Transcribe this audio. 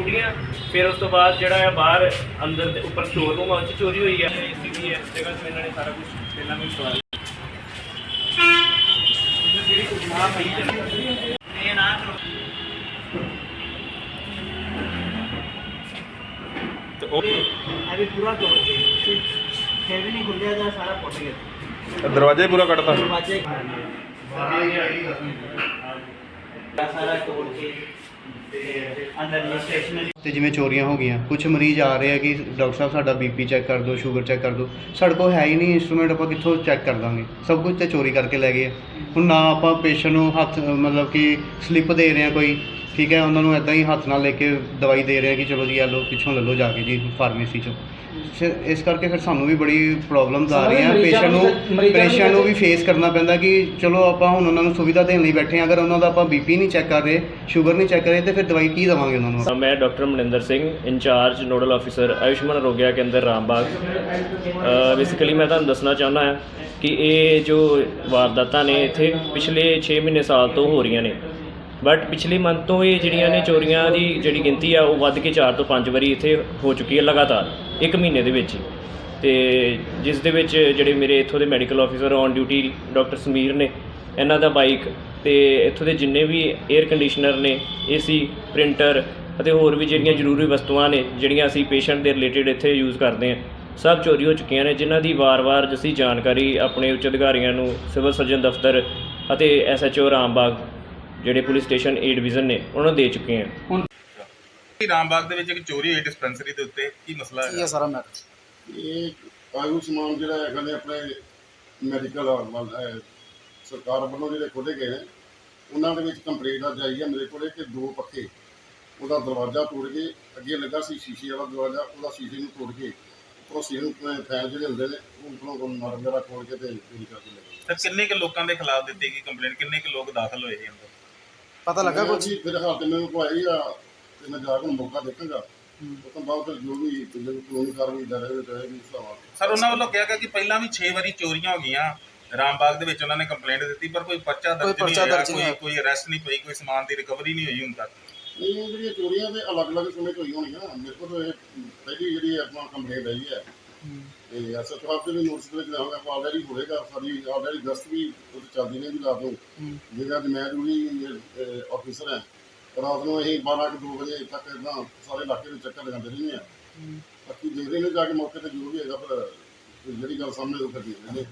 ਟੂਟੀਆਂ ਫਿਰ ਉਸ ਤੋਂ ਬਾਅਦ ਜਿਹੜਾ ਹੈ ਬਾਹਰ ਅੰਦਰ ਤੇ ਉੱਪਰ ਸ਼ੋਰੂਮ ਆ ਉੱਚ ਚੋਰੀ ਹੋਈ ਹੈ ਏਸੀ ਜਗ੍ਹਾ ਤੇ ਇਹਨਾਂ ਨੇ ਸਾਰਾ ਕੁਝ ਪਹਿਲਾਂ ਵੀ ਸਵਾਲ ਜਿਹੜੀ ਕੁਝ ਨਾ ਪਈ ਚੱਲੀ ਇਹ ਨਾ ਤੇ ਉਹ ਅਭੀ ਪੂਰਾ ਤੋੜ ਦੇ ਫਿਰ ਨਹੀਂ ਖੁੱਲਿਆ ਜਾਂ ਸਾਰਾ ਸਾਰਾ ਤੇ ਜਿਵੇਂ ਚੋਰੀਆਂ ਹੋ ਗਈਆਂ ਕੁਝ ਮਰੀਜ਼ ਆ ਰਹੇ ਆ ਕਿ ਡਾਕਟਰ ਸਾਹਿਬ ਸਾਡਾ ਬੀਪੀ ਚੈੱਕ ਕਰ ਦਿਓ ਸ਼ੂਗਰ ਚੈੱਕ ਕਰ ਦਿਓ। ਸਾਡੇ ਕੋਲ ਹੈ ਹੀ ਨਹੀਂ ਇਨਸਟਰੂਮੈਂਟ ਆਪਾਂ ਕਿੱਥੋਂ ਚੈੱਕ ਕਰ ਦਾਂਗੇ? ਸਭ ਕੁਝ ਤੇ ਚੋਰੀ ਕਰਕੇ ਲੈ ਗਏ ਆ। ਹੁਣ ਨਾ ਆਪਾਂ ਪੇਸ਼ੈਂਟ ਨੂੰ ਹੱਥ, ਮਤਲਬ ਕਿ ਸਲਿੱਪ ਦੇ ਰਹੇ ਆ ਕੋਈ, ਠੀਕ ਹੈ? ਉਹਨਾਂ ਨੂੰ ਐਦਾਂ ਹੀ ਹੱਥ ਨਾਲ ਲੈ ਕੇ ਦਵਾਈ ਦੇ ਰਹੇ ਆ ਕਿ ਚਲੋ ਜੀ ਆ ਲਓ, ਪਿੱਛੋਂ ਲੈ ਲਓ ਜਾ ਕੇ ਜੀ ਫਾਰਮੇਸੀ ਚੋਂ। ਫਿਰ ਇਸ ਕਰਕੇ ਫਿਰ ਸਾਨੂੰ ਵੀ ਬੜੀ ਪ੍ਰੋਬਲਮਸ ਆ ਰਹੀਆਂ। ਪੇਸ਼ੈਂਟ ਨੂੰ ਪੇਸ਼ੈਂਟ ਨੂੰ ਵੀ ਫੇਸ ਕਰਨਾ ਪੈਂਦਾ ਕਿ ਚਲੋ ਆਪਾਂ ਹੁਣ ਉਹਨਾਂ ਨੂੰ ਸੁਵਿਧਾ ਦੇਣ ਲਈ ਬੈਠੇ ਆ ਅਗਰ ਉਹਨਾਂ ਦਾ ਆਪਾਂ ਬੀਪੀ ਨਹੀਂ ਚੈੱਕ ਕਰ ਰਹੇ ਸ਼ੂਗਰ ਨਹੀਂ ਚੈੱਕ ਕਰ ਰਹੇ ਤੇ ਫਿਰ ਦਵਾਈ ਕੀ ਦੇਵਾਂਗੇ ਉਹਨਾਂ ਨੂੰ? ਮੈਂ doctor Maninder Singh in-charge nodal officer Ayushman Arogya Kendra Rambagh. Basically ਮੈਂ ਤੁਹਾਨੂੰ ਦੱਸਣਾ ਚਾਹੁੰਦਾ ਹਾਂ ਕਿ ਇਹ ਜੋ ਵਾਰਦਾਤਾਂ ਨੇ ਇੱਥੇ ਪਿਛਲੇ 6 ਮਹੀਨੇ ਸਾਲ ਤੋਂ ਹੋ ਰਹੀਆਂ ਨੇ। ਬਟ ਪਿਛਲੇ ਮੰਥ ਤੋਂ ਇਹ ਜਿਹੜੀਆਂ ਨੇ ਚੋਰੀਆਂ ਦੀ ਜਿਹੜੀ ਗਿਣਤੀ ਆ, ਉਹ ਵੱਧ ਕੇ 4 ਤੋਂ 5 ਵਾਰੀ ਇੱਥੇ ਹੋ ਚੁੱਕੀ ਹੈ ਲਗਾਤਾਰ, ਇੱਕ ਮਹੀਨੇ ਦੇ ਵਿੱਚ ਹੀ। ਤੇ ਜਿਸ ਦੇ ਵਿੱਚ ਜਿਹੜੇ ਮੇਰੇ ਇੱਥੋਂ ਦੇ medical officer on duty doctor Sameer ਨੇ, ਇਹਨਾਂ ਦਾ ਬਾਈਕ ਤੇ ਇੱਥੋਂ ਦੇ ਜਿੰਨੇ ਵੀ 에ਅਰ ਕੰਡੀਸ਼ਨਰ ਨੇ ਏਸੀ ਪ੍ਰਿੰਟਰ ਅਤੇ ਹੋਰ ਵੀ ਜਿਹੜੀਆਂ ਜ਼ਰੂਰੀ ਵਸਤੂਆਂ ਨੇ, ਜਿਹੜੀਆਂ ਅਸੀਂ ਪੇਸ਼ੈਂਟ ਦੇ ਰਿਲੇਟਡ ਇੱਥੇ ਯੂਜ਼ ਕਰਦੇ ਹਾਂ, ਸਭ ਚੋਰੀ ਹੋ ਚੁੱਕੀਆਂ ਨੇ, ਜਿਨ੍ਹਾਂ ਦੀ ਵਾਰ-ਵਾਰ ਅਸੀਂ ਜਾਣਕਾਰੀ ਆਪਣੇ ਉੱਚ ਅਧਿਕਾਰੀਆਂ ਨੂੰ ਸਿਵਲ ਸਰਜਨ ਦਫ਼ਤਰ ਅਤੇ ਐਸਐਚਓ ਰਾਮਬਾਗ ਜਿਹੜੇ ਪੁਲਿਸ ਸਟੇਸ਼ਨ ਏ ਡਿਵੀਜ਼ਨ ਨੇ ਉਹਨਾਂ ਨੂੰ ਦੇ ਚੁੱਕੇ ਹਾਂ। ਰਾਮਬਾਗ ਦੇ ਵਿੱਚ ਇੱਕ ਚੋਰੀ ਹੋਈ ਡਿਸਪੈਂਸਰੀ ਦੇ ਉੱਤੇ? ਕੀ ਮਸਲਾ ਹੈ ਸਾਰਾ ਮੈਟਰ ਇਹ ਆਯੁਸ਼ਮਾਨ ਜਿਹੜਾ ਹੈਗਾ ਨੇ ਆਪਣੇ ਮੈਡੀਕਲ ਸਰਕਾਰ ਵੱਲੋਂ ਜਿਹੜੇ ਖੋਲ੍ਹੇ ਗਏ ਨੇ ਉਹਨਾਂ ਦੇ ਵਿੱਚ ਕੰਪਲੇਂਟ ਅੱਜ ਆਈ ਹੈ ਮੇਰੇ ਕੋਲੇ ਕਿ ਦੋ ਪੱਖੇ ਉਹਦਾ ਦਰਵਾਜ਼ਾ ਤੋੜ ਕੇ ਅੱਗੇ ਲੱਗਾ ਸੀ ਸ਼ੀਸ਼ੇ ਵਾਲਾ ਦਰਵਾਜ਼ਾ ਉਹਦਾ ਸ਼ੀਸ਼ੇ ਨੂੰ ਤੋੜ ਕੇ ਉੱਪਰੋਂ ਸੀਲਿੰਗ ਫੈਨ ਜਿਹੜੇ ਹੁੰਦੇ ਨੇ ਉਹ ਉੱਪਰੋਂ ਨਰ ਵਗੈਰਾ ਖੋਲ ਕੇ ਤੇ ਕਿੰਨੇ ਕੁ ਲੋਕਾਂ ਦੇ ਖਿਲਾਫ ਦਿੱਤੀ ਗਈ ਕੰਪਲੇਂਟ ਕਿੰਨੇ ਕੁ ਲੋਕ ਦਾਖਲ ਹੋਏ ਸੀ ਅੰਦਰ? ਪਤਾ ਲੱਗਾ ਕੁਝ ਫਿਰ ਹਾਲ ਤੇ ਮੈਨੂੰ ਕੋਈ ਆਈ ਆ ਤੇ ਮੈਂ ਜਾ ਕੇ ਮੌਕਾ ਦੇਖਾਂਗਾ। ਉਹ ਤੋਂ ਬਾਅਦ ਫਿਰ ਜੋ ਵੀ ਜੋ ਕਾਨੂੰਨੀ ਕਾਰਵਾਈ ਦਰ ਹੈ ਜਾਏਗੀ ਉਸ ਹਿਸਾਬ ਸਰ ਉਹਨਾਂ ਵੱਲੋਂ ਕਿਹਾ ਗਿਆ ਕਿ ਪਹਿਲਾਂ ਵੀ 6 ਵਾਰੀ ਚੋਰੀਆਂ ਹੋ ਗਈਆਂ। ਰਾਮਬਾਗ ਦੇ ਵਿੱਚ ਉਹਨਾਂ ਨੇ ਕੰਪਲੇਂਟ ਦਿੱਤੀ ਪਰ ਕੋਈ ਪਰਚਾ ਦਰਜ ਨਹੀਂ ਪਰਚਾ ਹੋਇਆ ਦਰਜ ਨਹੀਂ ਕੋਈ ਹੋਇਆ। ਕੋਈ ਅਰੈਸਟ ਨਹੀਂ ਪਈ ਕੋਈ ਸਮਾਨ ਦੀ ਰਿਕਵਰੀ ਨਹੀਂ ਹੋਈ ਹੁਣ ਤੱਕ। ਇਹ ਜਿਹੜੀਆਂ ਚੋਰੀਆਂ ਤੇ ਅਲੱਗ-ਅਲੱਗ ਸਮੇਂ ਤੋਂ ਹੋਈ ਹੋਣੀਆਂ। ਮੇਰੇ ਕੋਲ ਤਾਂ ਇਹ ਪਹਿਲੀ ਜਿਹੜੀ ਆਪਣਾ ਕੰਪਲੇਂਟ ਆਈ ਹੈ ਤੇ ਅਸਲ ਤੌਰ ਤੇ ਵੀ ਨੋਟਿਸ ਦੇ ਵਿੱਚ ਲਿਆਉਂਗਾ ਆਪਾਂ ਆਲਰੇਡੀ ਹੋਵੇਗਾ ਸਾਡੀ ਆਲਰੇਡੀ ਗਸਤ ਵੀ ਉਹ ਚੱਲਦੀ ਨੇ ਵੀ ਰਾਤ ਨੂੰ। ਜਿਹੜਾ ਕਿ ਮੈਂ ਜੁੜੀ ਆਫੀਸਰ ਹੈ। ਰਾਤ ਨੂੰ ਅਸੀਂ 12 ਕੁ 2 ਵਜੇ ਤੱਕ ਇਦਾਂ ਸਾਰੇ ਇਲਾਕੇ ਵਿੱਚ ਚੱਕਰ ਲਗਾਉਂਦੇ ਰਹਿੰਦੇ ਆ। ਬਾਕੀ ਦੇਖਦੇ ਨੇ ਜਾ ਕੇ ਮੌਕੇ ਤੇ ਜੋ ਵੀ ਹੈਗਾ ਫਿਰ ਜਿਹੜੀ ਗੱਲ ਸਾਹਮਣੇ ਉਹ ਕਰ ਦਿੰਦੇ ਨੇ